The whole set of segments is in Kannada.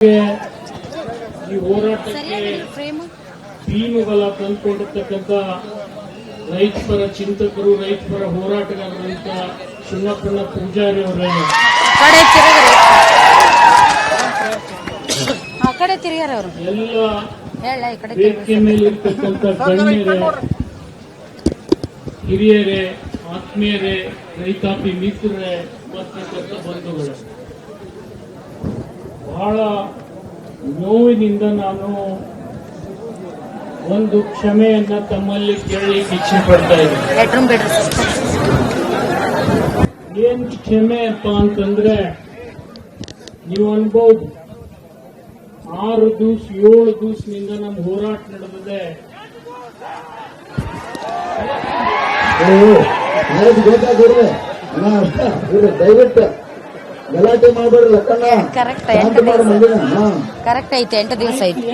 ಈ ಹೋರಾಟಕ್ಕೆ ಟೀಮುಗಳ ತಂದುಕೊಂಡಿರ್ತಕ್ಕಂಥ ರೈತ ಪರ ಚಿಂತಕರು ರೈತ ಪರ ಹೋರಾಟಗಾರರಂತ ಶಿವಪ್ಪಣ್ಣ ಪೂಜಾರಿ ಅವರ. ಎಲ್ಲ ವೇದಿಕೆ ಗಣ್ಯರೇ ಹಿರಿಯರೇ ಆತ್ಮೀಯರೇ ರೈತಾಪಿ ಮಿತ್ರರೇ ಬರ್ತಕ್ಕಂಥ ಬಂಧುಗಳೇ. ಬಹಳ ನೋವಿನಿಂದ ನಾನು ಒಂದು ಕ್ಷಮೆಯನ್ನ ತಮ್ಮಲ್ಲಿ ಕೇಳಲಿಕ್ಕೆ ಇಚ್ಛೆ ಪಡ್ತಾ ಇದ್ದೀನಿ. ಏನ್ ಕ್ಷಮೆ ಅಪ್ಪ ಅಂತಂದ್ರೆ ನೀವು ಅನ್ಬೋದು, ಆರು ದಿವಸ, ಏಳು ದಿವಸನಿಂದ ನಮ್ಮ ಹೋರಾಟ ನಡೆದಿದೆ. ಓಹ್ ಅಷ್ಟ ದಯವಿಟ್ಟು ಗಲಾಟೆ ಮಾಡ್ಬೇಡ್ರಿ ಲಕ್ಕಣ್ಣ ಕರೆಕ್ಟ್ ಎಂಟು ದಿವಸ. ಕರೆಕ್ಟ್ ಐತೆ ಎಂಟು ದಿವಸ ಐತಿ.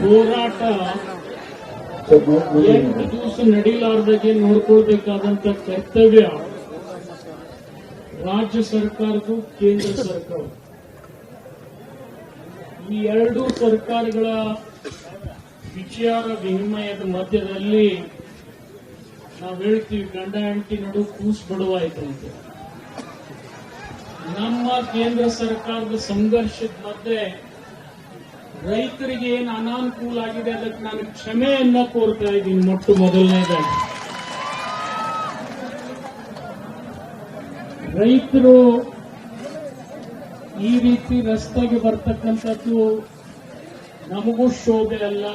ಹೋರಾಟ. ಎಂಟು ದಿವಸ ನಡೀಲಾರ್ದಾಗೆ ನೋಡ್ಕೊಳ್ಬೇಕಾದಂತ ಕರ್ತವ್ಯ ರಾಜ್ಯ ಸರ್ಕಾರಕ್ಕೂ ಕೇಂದ್ರ ಸರ್ಕಾರ ಈ ಎರಡೂ ಸರ್ಕಾರಗಳ ವಿಚಾರ ವಿನಿಮಯದ ಮಧ್ಯದಲ್ಲಿ ನಾವು ಹೇಳ್ತೀವಿ, ಗಂಡ, ಹೆಂಡತಿ ನಡು ಕೂಸ್ ಬಿಡುವಾಯ್ತಂತೆ ನಮ್ಮ ಕೇಂದ್ರ ಸರ್ಕಾರದ ಸಂಘರ್ಷದ ಮಧ್ಯೆ ರೈತರಿಗೆ ಏನು ಅನಾನುಕೂಲ ಆಗಿದೆ ಅದಕ್ಕೆ ನಾನು ಕ್ಷಮೆಯನ್ನ ಕೋರ್ತಾ ಇದ್ದೀನಿ, ಮೊಟ್ಟು ಮೊದಲನೇದಾಗಿ. ರೈತರು ಈ ರೀತಿ ರಸ್ತೆಗೆ ಬರ್ತಕ್ಕಂಥದ್ದು ನಮಗೂ ಶೋಭೆ ಅಲ್ಲ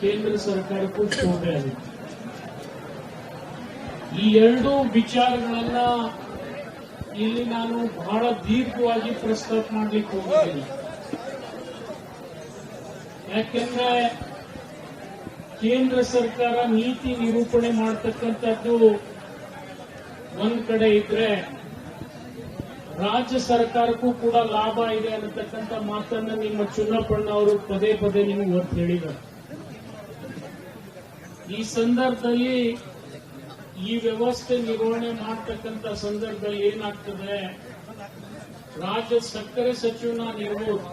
ಕೇಂದ್ರ ಸರ್ಕಾರಕ್ಕೂ ಶೋಭೆ ಅಲ್ಲ. ಈ ಎರಡೂ ವಿಚಾರಗಳನ್ನ ಇಲ್ಲಿ ನಾನು ಬಹಳ ದೀರ್ಘವಾಗಿ ಪ್ರಸ್ತಾಪ ಮಾಡಲಿಕ್ಕೆ ಹೋಗಿದ್ದೀನಿ ಯಾಕೆಂದ್ರೆ ಕೇಂದ್ರ ಸರ್ಕಾರ ನೀತಿ ನಿರೂಪಣೆ ಮಾಡತಕ್ಕಂಥದ್ದು ಒಂದ್ ಕಡೆ ಇದ್ರೆ ರಾಜ್ಯ ಸರ್ಕಾರಕ್ಕೂ ಕೂಡ ಲಾಭ ಇದೆ ಅನ್ನತಕ್ಕಂಥ ಮಾತನ್ನ ನಿಮ್ಮ ಚುನ್ನಪ್ಪಣ್ಣ ಅವರು ಪದೇ ಪದೇ ನಿಮಗೆ ಒತ್ತು ಹೇಳಿದ್ದಾರೆ. ಈ ಸಂದರ್ಭದಲ್ಲಿ ಈ ವ್ಯವಸ್ಥೆ ನಿರ್ವಹಣೆ ಮಾಡ್ತಕ್ಕಂಥ ಸಂದರ್ಭದಲ್ಲಿ ಏನಾಗ್ತದೆ? ರಾಜ್ಯ ಸಕ್ಕರೆ ಸಚಿವ ನಾನು ಇರ್ಬೋದು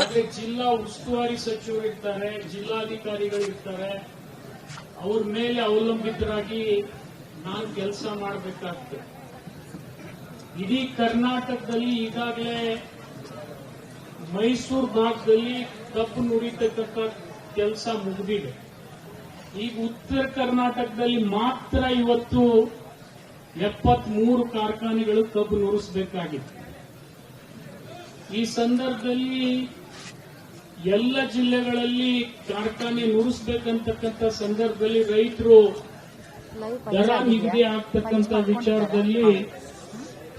ಆದ್ರೆ ಜಿಲ್ಲಾ ಉಸ್ತುವಾರಿ ಸಚಿವರು ಇರ್ತಾರೆ, ಜಿಲ್ಲಾಧಿಕಾರಿಗಳು ಇರ್ತಾರೆ. ಅವ್ರ ಮೇಲೆ ಅವಲಂಬಿತರಾಗಿ ನಾನು ಕೆಲಸ ಮಾಡಬೇಕಾಗ್ತದೆ. ಇಡೀ ಕರ್ನಾಟಕದಲ್ಲಿ ಈಗಾಗಲೇ ಮೈಸೂರು ಭಾಗದಲ್ಲಿ ಕಬ್ಬು ನುಡಿತಕ್ಕಂಥ ಕೆಲಸ ಮುಗಿದಿದೆ. ಈಗ ಉತ್ತರ ಕರ್ನಾಟಕದಲ್ಲಿ ಮಾತ್ರ ಇವತ್ತು ಎಪ್ಪತ್ಮೂರು ಕಾರ್ಖಾನೆಗಳು ಕಬ್ಬು ನುರಿಸಬೇಕಾಗಿದೆ ಈ ಸಂದರ್ಭದಲ್ಲಿ ಎಲ್ಲ ಜಿಲ್ಲೆಗಳಲ್ಲಿ ಕಾರ್ಖಾನೆ ನುರಿಸಬೇಕಂತಕ್ಕಂಥ ಸಂದರ್ಭದಲ್ಲಿ ರೈತರು ದರ ನಿಗದಿ ಆಗ್ತಕ್ಕಂಥ ವಿಚಾರದಲ್ಲಿ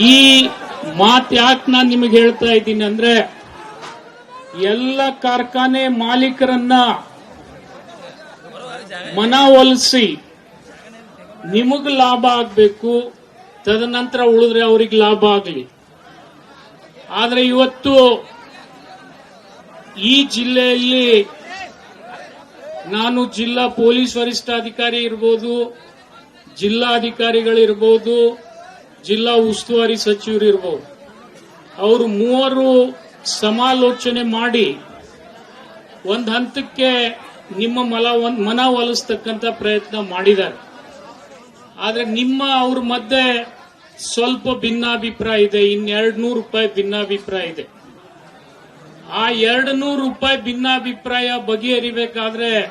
ಈ ಮಾತು ನಾನು ನಿಮಗೆ ಹೇಳ್ತಾ ಇದ್ದೀನಿ ಅಂದ್ರೆ, ಎಲ್ಲ ಕಾರ್ಖಾನೆ ಮಾಲೀಕರನ್ನ ಮನವೊಲಿಸಿ ನಿಮಗ್ ಲಾಭ ಆಗ್ಬೇಕು, ತದನಂತರ ಉಳಿದ್ರೆ ಅವ್ರಿಗೆ ಲಾಭ ಆಗಲಿ. ಆದ್ರೆ ಇವತ್ತು ಈ ಜಿಲ್ಲೆಯಲ್ಲಿ ನಾನು ಜಿಲ್ಲಾ ಪೊಲೀಸ್ ವರಿಷ್ಠಾಧಿಕಾರಿ ಇರ್ಬೋದು, ಜಿಲ್ಲಾಧಿಕಾರಿಗಳಿರ್ಬೋದು ಜಿಲ್ಲಾ ಉಸ್ತುವಾರಿ ಸಚಿವರು ಇರ್ಬೋದು ಅವರು ಮೂವರು ಸಮಾಲೋಚನೆ ಮಾಡಿ ಒಂದು ಹಂತಕ್ಕೆ ನಿಮ್ಮ ಮಲ ಮನ ಒಲಿಸ್ತಕ್ಕಂಥ ಪ್ರಯತ್ನ ಮಾಡಿದ್ದಾರೆ. ಆದರೆ ನಿಮ್ಮ ಅವ್ರ ಮಧ್ಯೆ ಸ್ವಲ್ಪ ಭಿನ್ನಾಭಿಪ್ರಾಯ ಇದೆ, ಇನ್ನೆರಡು ನೂರು ರೂಪಾಯಿ ಭಿನ್ನಾಭಿಪ್ರಾಯ ಇದೆ. ಆ ಎರಡು ನೂರು ರೂಪಾಯಿ ಭಿನ್ನಾಭಿಪ್ರಾಯ ಬಗೆಹರಿಬೇಕಾದ್ರೆ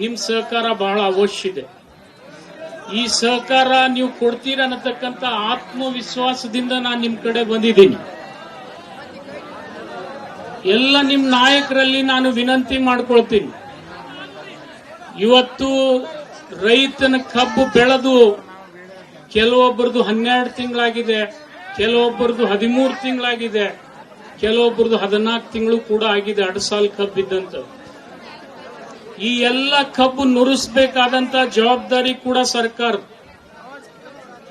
ನಿಮ್ಮ ಸಹಕಾರ ಬಹಳ ಅವಶ್ಯ ಇದೆ. ಈ ಸಹಕಾರ ನೀವು ಕೊಡ್ತೀರ ಅನ್ನತಕ್ಕಂಥ ಆತ್ಮವಿಶ್ವಾಸದಿಂದ ನಾನು ನಿಮ್ ಕಡೆ ಬಂದಿದ್ದೀನಿ. ಎಲ್ಲ ನಿಮ್ ನಾಯಕರಲ್ಲಿ ನಾನು ವಿನಂತಿ ಮಾಡ್ಕೊಳ್ತೀನಿ. ಇವತ್ತು ರೈತನ ಕಬ್ಬು ಬೆಳೆದು ಕೆಲವೊಬ್ಬರದು ಹನ್ನೆರಡು ತಿಂಗಳಾಗಿದೆ, ಕೆಲವೊಬ್ಬರದು ಹದಿಮೂರು ತಿಂಗಳಾಗಿದೆ, ಕೆಲವೊಬ್ಬರದು ಹದಿನಾಲ್ಕು ತಿಂಗಳು ಕೂಡ ಆಗಿದೆ ಅಡಸಾಲ್ ಕಬ್ಬಿದ್ದಂತ ಈ ಎಲ್ಲ ಕಬ್ಬು ನುರಿಸಬೇಕಾದಂತ ಜವಾಬ್ದಾರಿ ಕೂಡ ಸರ್ಕಾರ.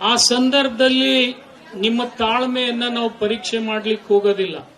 ಆ ಸಂದರ್ಭದಲ್ಲಿ ನಿಮ್ಮ ತಾಳ್ಮೆಯನ್ನ ನಾವು ಪರೀಕ್ಷೆ ಮಾಡ್ಲಿಕ್ಕೆ ಹೋಗೋದಿಲ್ಲ.